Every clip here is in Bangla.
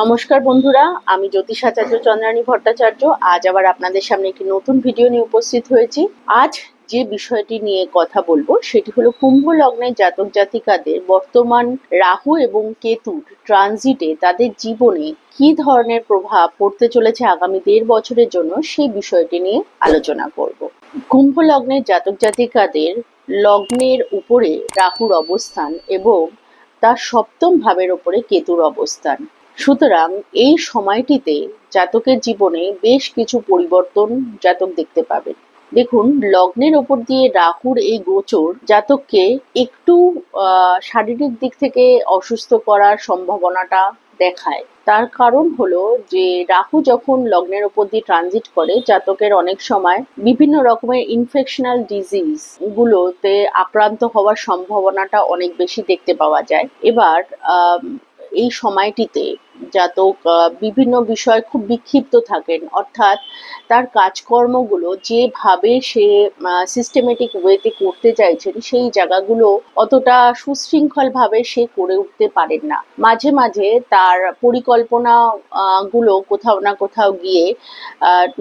নমস্কার বন্ধুরা, আমি জ্যোতিষাচার্য চন্দ্রানী ভট্টাচার্য। আজ আবার আপনাদের সামনে একটি নতুন ভিডিও নিয়ে উপস্থিত হয়েছি। আজ যে বিষয়টি নিয়ে কথা বলব, সেটি হলো কুম্ভ লগ্নের জাতক জাতিকাদের বর্তমান রাহু এবং কেতুর ট্রানজিটে তাদের জীবনে কি ধরনের প্রভাব পড়তে চলেছে আগামী দেড় বছরের জন্য সেই বিষয়টি নিয়ে আলোচনা করব। কুম্ভ লগ্নের জাতক জাতিকাদের লগ্নের উপরে রাহুর অবস্থান এবং তার সপ্তম ভাবের ওপরে কেতুর অবস্থান। সুতরাং এই সময়টিতে জাতকের জীবনে বেশ কিছু পরিবর্তন জাতক দেখতে পাবেন দেখুন, লগ্নের ওপর দিয়ে রাহুর এই গোচর জাতককে একটু শারীরিক দিক থেকে অসুস্থ করার সম্ভাবনাটা দেখায়। তার কারণ হলো যে, রাহু যখন লগ্নের ওপর দিয়ে ট্রানজিট করে, জাতকের অনেক সময় বিভিন্ন রকমের ইনফেকশনাল ডিজিজ গুলোতে আক্রান্ত হওয়ার সম্ভাবনাটা অনেক বেশি দেখতে পাওয়া যায়। এবার এই সময়টিতে জাতক বিভিন্ন বিষয়ে খুব বিক্ষিপ্ত থাকেন। অর্থাৎ তার কাজকর্মগুলো যেভাবে সে সিস্টেমেটিক ওয়েতে করতে চাইছেন, সেই জায়গাগুলো অতটা সুশৃঙ্খলভাবে সে করে উঠতে পারেন না। মাঝে মাঝে তার পরিকল্পনা গুলো কোথাও না কোথাও গিয়ে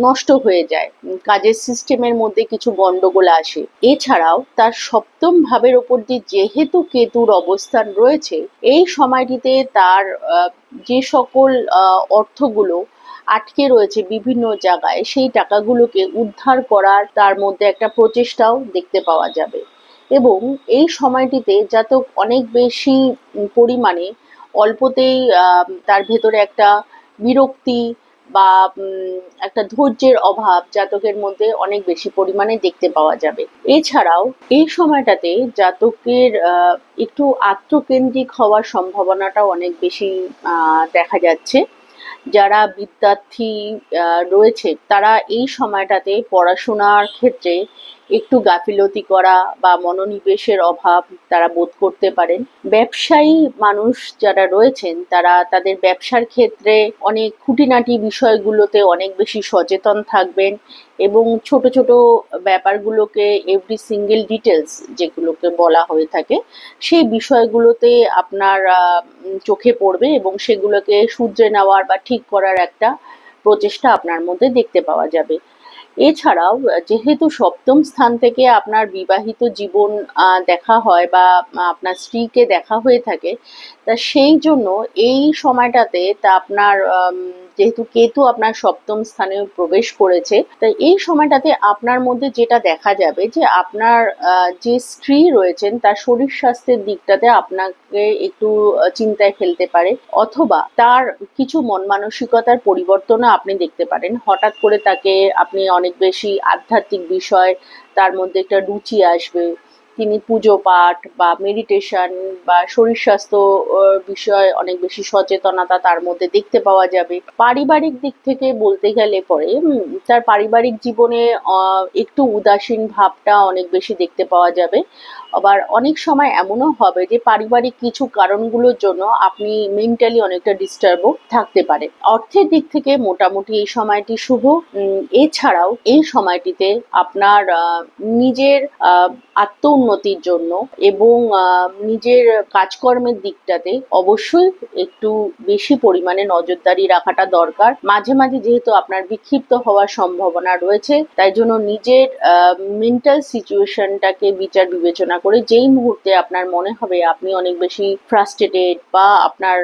নষ্ট হয়ে যায়। কাজের সিস্টেমের মধ্যে কিছু গন্ডগোল আসে। এছাড়াও তার সপ্তম ভাবের ওপর দিয়ে যেহেতু কেতুর অবস্থান রয়েছে, এই সময়টিতে তার যে সকল অর্থগুলো আটকে রয়েছে বিভিন্ন জায়গায়, সেই টাকাগুলোকে উদ্ধার করার তার মধ্যে একটা প্রচেষ্টাও দেখতে পাওয়া যাবে। এবং এই সময়টিতে জাতক অনেক বেশি পরিমাণে অল্পতেই তার ভেতরে একটা বিরক্তি বা একটা ধৈর্যের অভাব জাতকের মধ্যে অনেক বেশি পরিমাণে দেখতে পাওয়া যাবে। এছাড়াও, এই সময়টাতে জাতকের একটু আত্মকেন্দ্রিক হওয়ার সম্ভাবনাটা অনেক বেশি দেখা যাচ্ছে। যারা বিদ্যার্থী রয়েছে, তারা এই সময়টাতে পড়াশোনার ক্ষেত্রে একটু গাফিলতি করা বা মনোনিবেশের অভাব তারা বোধ করতে পারেন। ব্যবসায়ী মানুষ যারা রয়েছেন, তারা তাদের ব্যবসার ক্ষেত্রে অনেক খুঁটিনাটি বিষয়গুলোতে অনেক বেশি সচেতন থাকবেন এবং ছোট ছোট ব্যাপারগুলোকে এভরি সিঙ্গেল ডিটেলস যেগুলোকে বলা হয়ে থাকে, সেই বিষয়গুলোতে আপনার চোখে পড়বে এবং সেগুলোকে শুধরে নেওয়ার বা ঠিক করার একটা প্রচেষ্টা আপনার মধ্যে দেখতে পাওয়া যাবে। এছাড়াও যেহেতু সপ্তম স্থান থেকে আপনার বিবাহিত জীবন দেখা হয় বা আপনার স্ত্রীকে দেখা হয়ে থাকে, তা সেই জন্য এই সময়টাতে তা আপনার যেহেতু কেতু আপনার সপ্তম স্থানে প্রবেশ করেছে, তাই এই সময়টাতে আপনার মধ্যে যেটা দেখা যাবে যে আপনার যে স্ত্রী রয়েছেন, তার শরীর স্বাস্থ্যের দিকটাতে আপনাকে একটু চিন্তায় ফেলতে পারে, অথবা তার কিছু মন মানসিকতার পরিবর্তনও আপনি দেখতে পারেন। হঠাৎ করে তাকে আপনি অনেক বেশি আধ্যাত্মিক বিষয়, তার মধ্যে একটা রুচি আসবে তিনি পুজো পাঠ বা মেডিটেশন বা শরীর স্বাস্থ্য বিষয়ে অনেক বেশি সচেতনতা তার মধ্যে দেখতে পাওয়া যাবে। পারিবারিক দিক থেকে বলতে গেলে পরে তার পারিবারিক জীবনে একটু উদাসীন ভাবটা অনেক বেশি দেখতে পাওয়া যাবে। আবার অনেক সময় এমনও হবে যে পারিবারিক কিছু কারণগুলোর জন্য আপনি মেন্টালি অনেকটা ডিস্টার্বও থাকতে পারে। অর্থের দিক থেকে মোটামুটি এই সময়টি শুভ। এছাড়াও এই সময়টিতে আপনার নিজের আত্ম উন্নতির জন্য এবং নিজের কাজকর্মের দিকটাতে অবশ্যই একটু বেশি পরিমাণে নজরদারি রাখাটা দরকার। মাঝে মাঝে যেহেতু আপনার বিক্ষিপ্ত হওয়ার সম্ভাবনা রয়েছে, তাই জন্য নিজের মেন্টাল সিচুয়েশনটাকে বিচার বিবেচনা করে যেই মুহূর্তে আপনার মনে হবে আপনি অনেক বেশি ফ্রাস্ট্রেটেড বা আপনার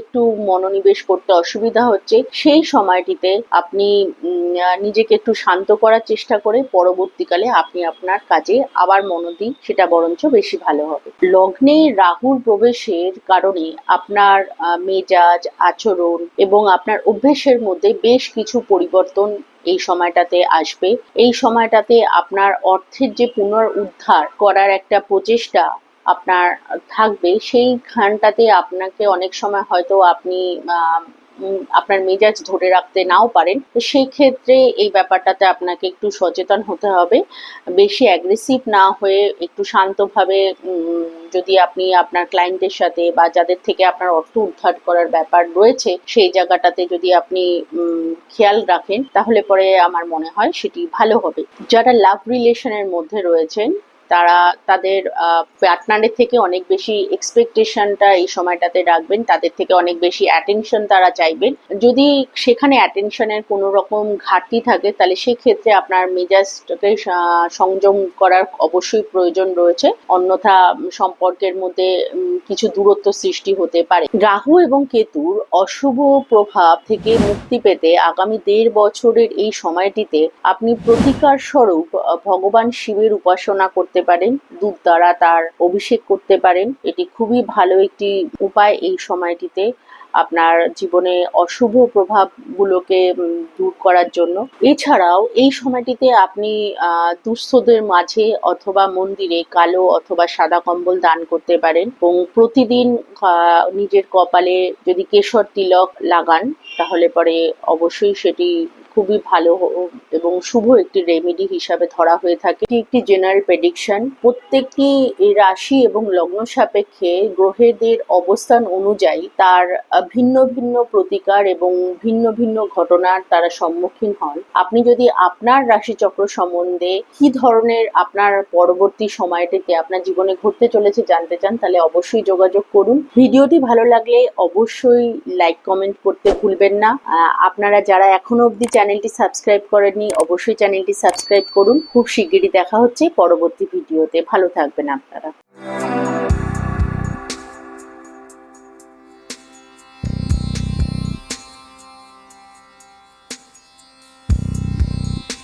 একটু মনোনিবেশ করতে অসুবিধা হচ্ছে, সেই সময়টিতে আপনি নিজেকে একটু শান্ত করার চেষ্টা করে পরবর্তীকালে আপনি আপনার কাজে আবার মনোদিন সেটা বরঞ্চ বেশি ভালো হবে। লগ্নে রাহুর প্রবেশের কারণে আপনার মেজাজ, আচরণ এবং আপনার অভ্যেসের মধ্যে বেশ কিছু পরিবর্তন এই সময়টাতে আসবে। এই সময়টাতে আপনার অর্থের যে পুনরুদ্ধার করার একটা প্রচেষ্টা আপনার থাকবে সেই খানটাতে আপনাকে অনেক সময় হয়তো আপনি আপনার মেজাজ ধরে রাখতে নাও পারেন। তো সেই ক্ষেত্রে এই ব্যাপারটাতে আপনাকে একটু সচেতন হতে হবে। বেশি অ্যাগ্রেসিভ না হয়ে একটু শান্তভাবে যদি আপনি আপনার ক্লায়েন্টের সাথে বা যাদের থেকে আপনার অর্থ উদ্ধার করার ব্যাপার রয়েছে, সেই জায়গাটাতে যদি আপনি খেয়াল রাখেন, তাহলে পরে আমার মনে হয় সেটি ভালো হবে। যারা লাভ রিলেশনের মধ্যে রয়েছেন তারা তাদের পার্টনারের থেকে অনেক বেশি এক্সপেকটেশনটা এই সময়টাতে রাখবেন, তাদের থেকে অনেক বেশি অ্যাটেনশন তারা চাইবেন। যদি সেখানে অ্যাটেনশনের কোনো রকম ঘাটতি থাকে, তাহলে সেক্ষেত্রে আপনার মেজাজটাকে সংযম করার অবশ্যই প্রয়োজন রয়েছে। অন্যথা সম্পর্কের মধ্যে কিছু দূরত্ব সৃষ্টি হতে পারে। রাহু এবং কেতুর অশুভ প্রভাব থেকে মুক্তি পেতে আগামী দেড় বছরের এই সময়টিতে আপনি প্রতিকার স্বরূপ ভগবান শিবের উপাসনা করতে পারেন দুধ দ্বারা তার অভিষেক করতে পারেন। এটি খুবই ভালো একটি উপায় এই সময়টিতে আপনার জীবনে অশুভ প্রভাবগুলোকে দূর করার জন্য। এছাড়াও এই সময়টিতে আপনি দুস্থদের মাঝে অথবা মন্দিরে কালো অথবা সাদা কম্বল দান করতে পারেন এবং প্রতিদিন নিজের কপালে যদি কেশর তিলক লাগান, তাহলে পরে অবশ্যই সেটি খুবই ভালো এবং শুভ একটি রেমেডি হিসাবে ধরা হয়ে থাকে। এটি একটি জেনারেল প্রেডিকশন প্রত্যেকটি রাশি এবং লগ্ন সাপেক্ষে গ্রহেদের অবস্থান অনুযায়ী তার ভিন্ন ভিন্ন প্রতিকার এবং ভিন্ন ভিন্ন ঘটনার তারা সম্মুখীন হন। আপনি যদি আপনার রাশিচক্র সম্বন্ধে কি ধরনের আপনার পরবর্তী সময়টিতে আপনার জীবনে ঘটতে চলেছে জানতে চান, তাহলে অবশ্যই যোগাযোগ করুন। ভিডিওটি ভালো লাগলে অবশ্যই লাইক কমেন্ট করতে ভুলবেন না। আপনারা যারা এখনও অবধি চ্যানেলটি সাবস্ক্রাইব করেননি, অবশ্যই চ্যানেলটি সাবস্ক্রাইব করুন। খুব শিগগিরই দেখা হচ্ছে পরবর্তী ভিডিওতে। ভালো থাকবেন আপনারা।